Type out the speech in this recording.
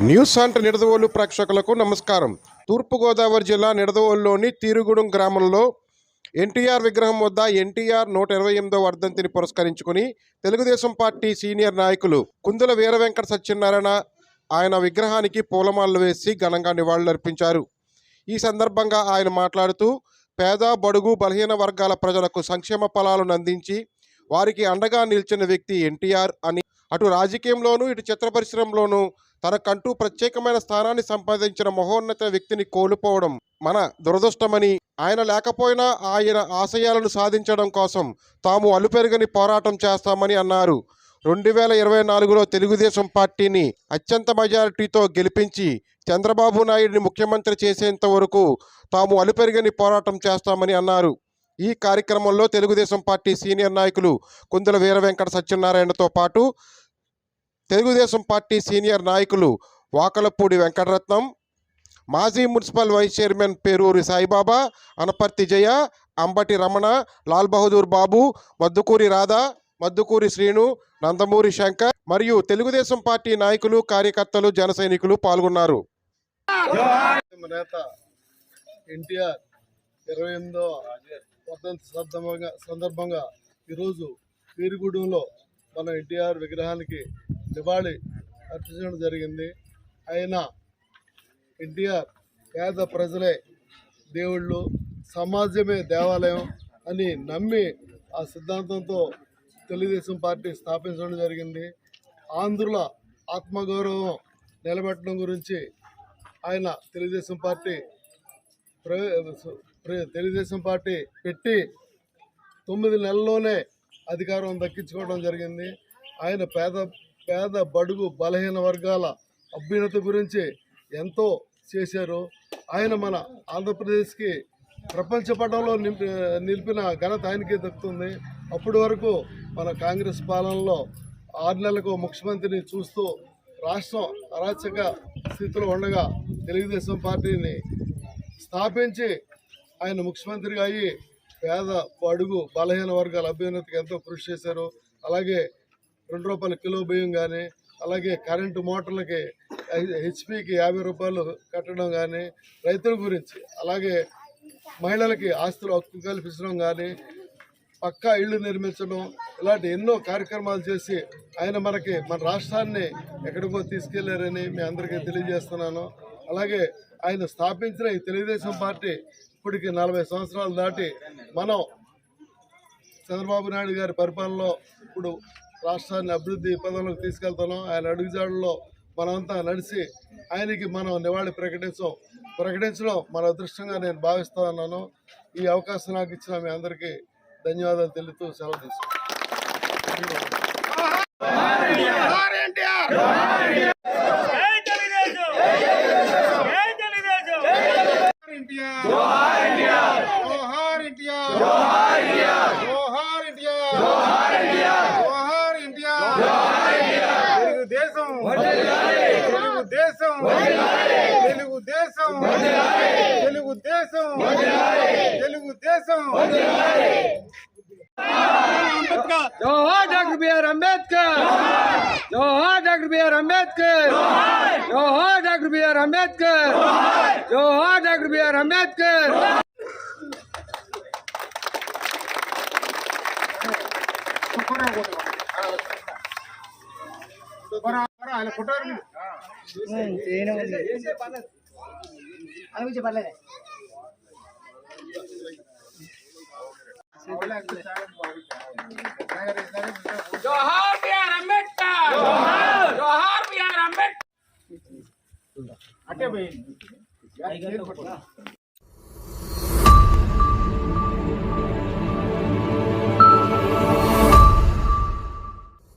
News అంట నిడదవోలు ప్రేక్షకులకు నమస్కారం. తూర్పుగోదావరి జిల్లా నిడదవోలులోని తీరుగుడం గ్రామంలో ఎన్టీఆర్ విగ్రహం వద్ద ఎన్టీఆర్ నూట ఇరవై ఎనిమిదో వర్ధంతిని పురస్కరించుకుని తెలుగుదేశం పార్టీ సీనియర్ నాయకులు కుందుల వీర వెంకట సత్యనారాయణ ఆయన విగ్రహానికి పూలమాలలు వేసి ఘనంగా నివాళులర్పించారు. ఈ సందర్భంగా ఆయన మాట్లాడుతూ పేద బడుగు బలహీన వర్గాల ప్రజలకు సంక్షేమ ఫలాలను అందించి వారికి అండగా నిలిచిన వ్యక్తి ఎన్టీఆర్ అని అటు రాజకీయంలోనూ ఇటు చిత్ర పరిశ్రమలోనూ తనకంటూ ప్రత్యేకమైన స్థానాన్ని సంపాదించిన మహోన్నత వ్యక్తిని కోల్పోవడం మన దురదృష్టమని ఆయన లేకపోయినా ఆయన ఆశయాలను సాధించడం కోసం తాము అలుపెరగని పోరాటం చేస్తామని అన్నారు. రెండు వేల ఇరవై నాలుగులో తెలుగుదేశం పార్టీని అత్యంత మెజారిటీతో గెలిపించి చంద్రబాబు నాయుడిని ముఖ్యమంత్రి చేసేంత వరకు తాము అలుపెరగని పోరాటం చేస్తామని అన్నారు. ఈ కార్యక్రమంలో తెలుగుదేశం పార్టీ సీనియర్ నాయకులు కుందుల వీర వెంకట సత్యనారాయణతో పాటు తెలుగుదేశం పార్టీ సీనియర్ నాయకులు వాకలపూడి వెంకటరత్నం మాజీ municipal vice chairman Peruri Saibaba Anaparthi Jaya Ambati Ramana Lal Bahadur Babu Maddukuri Radha Maddukuri Srinu Nandamuri Shankar మరియు తెలుగుదేశం పార్టీ నాయకులు కార్యకర్తలు జన సైనికులు పాల్గొన్నారు. నేత ఎన్టీఆర్ ఇరవై ఎనిమిదో సందర్భంగా సందర్భంగా ఈరోజు పీరుగుడంలో మన ఎన్టీఆర్ విగ్రహానికి నివాళి అర్పించడం జరిగింది. ఆయన ఎన్టీఆర్ పేద ప్రజలే దేవుళ్ళు సమాజమే దేవాలయం అని నమ్మి ఆ సిద్ధాంతంతో తెలుగుదేశం పార్టీ స్థాపించడం జరిగింది. ఆంధ్రుల ఆత్మగౌరవం నిలబెట్టడం గురించి ఆయన తెలుగుదేశం పార్టీ ప్ర- తెలుగుదేశం పార్టీ పెట్టి తొమ్మిది నెలల్లోనే అధికారం దక్కించుకోవడం జరిగింది. ఆయన పేద పేద బడుగు బలహీన వర్గాల అభ్యున్నతి గురించి ఎంతో చేశారు. ఆయన మన ఆంధ్రప్రదేశ్కి ప్రపంచ పటంలో నింపి నిలిపిన ఘనత ఆయనకే దక్కుతుంది. అప్పటి వరకు మన కాంగ్రెస్ పాలనలో ఆరు నెలలకు ముఖ్యమంత్రిని చూస్తూ రాష్ట్రం అరాచక స్థితిలో ఉండగా తెలుగుదేశం పార్టీని స్థాపించి ఆయన ముఖ్యమంత్రిగా అయ్యి పేద బడుగు బలహీన వర్గాల అభ్యున్నతికి ఎంతో కృషి చేశారు. అలాగే రెండు రూపాయల కిలో బియ్యం కానీ అలాగే కరెంటు మోటార్లకి హెచ్పికి యాభై రూపాయలు కట్టడం కానీ రైతుల గురించి అలాగే మహిళలకి ఆస్తులు హక్కు కల్పించడం కానీ పక్కా ఇళ్ళు నిర్మించడం ఇలాంటి ఎన్నో కార్యక్రమాలు చేసి ఆయన మనకి మన రాష్ట్రాన్ని ఎక్కడికో తీసుకెళ్ళారని మీ అందరికీ తెలియజేస్తున్నాను. అలాగే ఆయన స్థాపించిన ఈ తెలుగుదేశం పార్టీ ఇప్పటికి నలభై సంవత్సరాలు దాటి మనం చంద్రబాబు నాయుడు గారి పరిపాలనలో ఇప్పుడు రాష్ట్రాన్ని అభివృద్ధి పదంలోకి తీసుకెళ్తున్నాం ఆయన అడుగుజాడల్లో మనమంతా నడిచి ఆయనకి మనం నివాళి ప్రకటించాం ప్రకటించడం మన అదృష్టంగా నేను భావిస్తా ఉన్నాను ఈ అవకాశం నాకు ఇచ్చిన మీ అందరికీ ధన్యవాదాలు తెలుపుతూ సెలవు తీసుకుంటాను ఎన్టీఆర్ జోహార్ ఎన్టీఆర్ జోహార్ ఎన్టీఆర్ జోహార్ ఎన్టీఆర్ తెలుగుదేశం తెలుగుదేశం తెలుగుదేశం తెలుగుదేశం తెలుగుదేశం జోహార్ డాక్టర్ బిఆర్ అంబేద్కర్ జోహార్ డాక్టర్ బిఆర్ అంబేద్కర్ జోహార్ డాక్టర్ బిఆర్ అంబేద్కర్ జోహార్ డాక్టర్ బిఆర్ అంబేద్కర్ జోహార్ బిఆర్ అంబేద్కర్. జోహార్ బిఆర్ అంబేద్కర్.